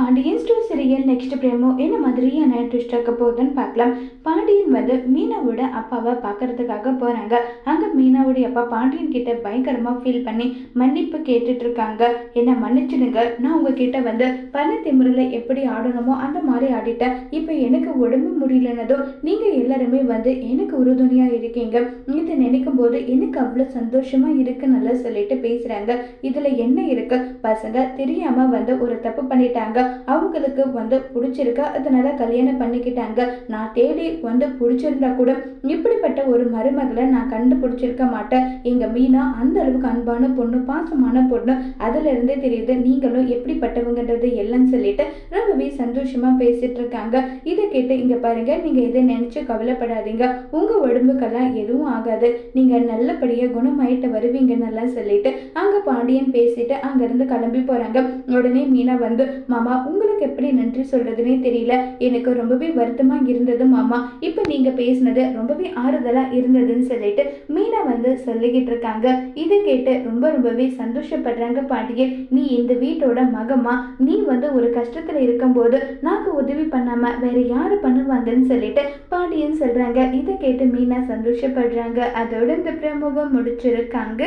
Pandian store serial next promo என்ன மாதிரியான twist இருக்க போகுதுன்னு பார்க்கலாம். பாண்டியன் வந்து மீனாவோட அப்பாவை பார்க்கறதுக்காக போகிறாங்க அங்கே மீனாவுடைய அப்பா பாண்டியன் கிட்ட பயங்கரமாக ஃபீல் பண்ணி மன்னிப்பு கேட்டுட்டு இருக்காங்க என்ன மன்னிச்சிடுங்க. நான் உங்ககிட்ட வந்து பண திமிரில் எப்படி ஆடணுமோ அந்த மாதிரி ஆடிட்டேன். இப்போ எனக்கு உடம்பு முடியலன்னதோ நீங்கள் எல்லாருமே வந்து எனக்கு உறுதுணையாக இருக்கீங்க. இதை நினைக்கும் போது எனக்கு அவ்வளோ சந்தோஷமாக இருக்கு நல்லா சொல்லிட்டு பேசுகிறாங்க இதில் என்ன இருக்கு? பசங்க தெரியாமல் வந்து ஒரு தப்பு பண்ணிட்டாங்க. அவங்களுக்கு வந்து பிடிச்சிருக்கா? அதனால கல்யாணம் பண்ணிக்கிட்டாங்க. நான் தேடி வந்து பிடிச்சிருந்தா கூட இப்படிப்பட்ட ஒரு மருமகளை நான் கண்டுபிடிச்சிருக்க மாட்டேன். எங்க மீனா அந்த அளவுக்கு அன்பான பொண்ணு பாசமான பொண்ணு. அதுல இருந்தே தெரியுது நீங்களும் எப்படிப்பட்டவங்கன்றது எல்லாம் சொல்லிட்டு ரொம்பவே சந்தோஷமா பேசிட்டு இருக்காங்க இதை கேட்டு இங்க பாருங்க நீங்க இதை நினைச்சு கவலைப்படாதீங்க. உங்க உடம்புக்கெல்லாம் எதுவும் ஆகாது. நீங்க நல்லபடியா குணமாயிட்டு வருவீங்கன்னு நல்லா சொல்லிட்டு அங்க பாண்டியன் பேசிட்டு அங்க இருந்து கிளம்பி போறாங்க. உடனே மீனா வந்து மாமா உங்களுக்கு எப்படி நன்றி சொல்றதுனே தெரியல. எனக்கு ரொம்பவே வருத்தமா இருந்தது மாமா. இப்போ நீங்க பேசினது ரொம்பவே ஆறுதலா இருந்ததுன்னு சொல்லிட்டு மீனா வந்து சொல்லிக்கிட்டு இருக்காங்க இதை கேட்டு ரொம்ப ரொம்பவே சந்தோஷப்படுறாங்க பாண்டியன். நீ இந்த வீட்டோட மகமா நீ வந்து ஒரு கஷ்டத்துல வரும்போது நாங்கள் உதவி பண்ணாம வேற யாரு பண்ணுவாங்கன்னு சொல்லிட்டு பாண்டியன் சொல்றாங்க. இதை கேட்டு மீனா சந்தோஷப்படுறாங்க. அதோட இந்த பிரமுகம் முடிச்சிருக்காங்க